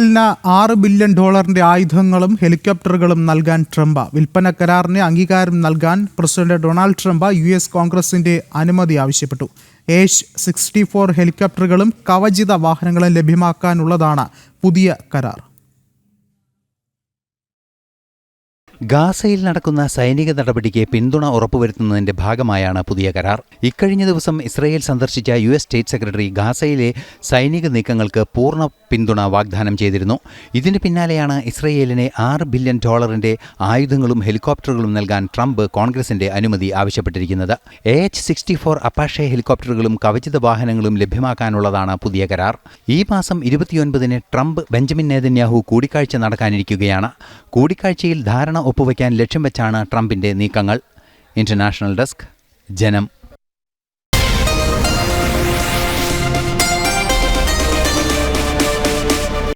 ഇസ്രയേലിന് ആറ് ബില്യൺ ഡോളറിന്റെ ആയുധങ്ങളും ഹെലികോപ്റ്ററുകളും നൽകാൻ ട്രംപ് വിൽപ്പന കരാറിന് അംഗീകാരം നൽകാൻ president Donald Trump U S കോൺഗ്രസിന്റെ അനുമതി ആവശ്യപ്പെട്ടു. ഏഷ് സിക്സ്റ്റി ഫോർ ഹെലികോപ്റ്ററുകളും കവചിത വാഹനങ്ങളും ലഭ്യമാക്കാനുള്ളതാണ് പുതിയ കരാർ. ഗാസയിൽ നടക്കുന്ന സൈനിക നടപടിക്ക് പിന്തുണ ഉറപ്പുവരുത്തുന്നതിന്റെ ഭാഗമായാണ് പുതിയ കരാർ. ഇക്കഴിഞ്ഞ ദിവസം ഇസ്രയേൽ സന്ദർശിച്ച യു എസ് സ്റ്റേറ്റ് സെക്രട്ടറി ഗാസയിലെ സൈനിക നീക്കങ്ങൾക്ക് പൂർണ പിന്തുണ വാഗ്ദാനം ചെയ്തിരുന്നു. ഇതിന് പിന്നാലെയാണ് ഇസ്രയേലിനെ ആറ് ബില്യൺ ഡോളറിന്റെ ആയുധങ്ങളും ഹെലികോപ്റ്ററുകളും നൽകാൻ ട്രംപ് കോൺഗ്രസിന്റെ അനുമതി ആവശ്യപ്പെട്ടിരിക്കുന്നത്. A H sixty four Apache ഹെലികോപ്റ്ററുകളും കവചിത വാഹനങ്ങളും ലഭ്യമാക്കാനുള്ളതാണ് പുതിയ കരാർ. ഈ മാസം ഇരുപത്തിയൊൻപതിന് ട്രംപ് ബെഞ്ചമിൻ നേതന്യാഹു കൂടിക്കാഴ്ച നടക്കാനിരിക്കുകയാണ്. കൂടിക്കാഴ്ചയിൽ ധാരണ ഒപ്പുവയ്ക്കാൻ ലക്ഷ്യം വെച്ചാണ് ട്രംപിന്റെ നീക്കങ്ങൾ. ഇന്റർനാഷണൽ ഡെസ്ക് ജനം.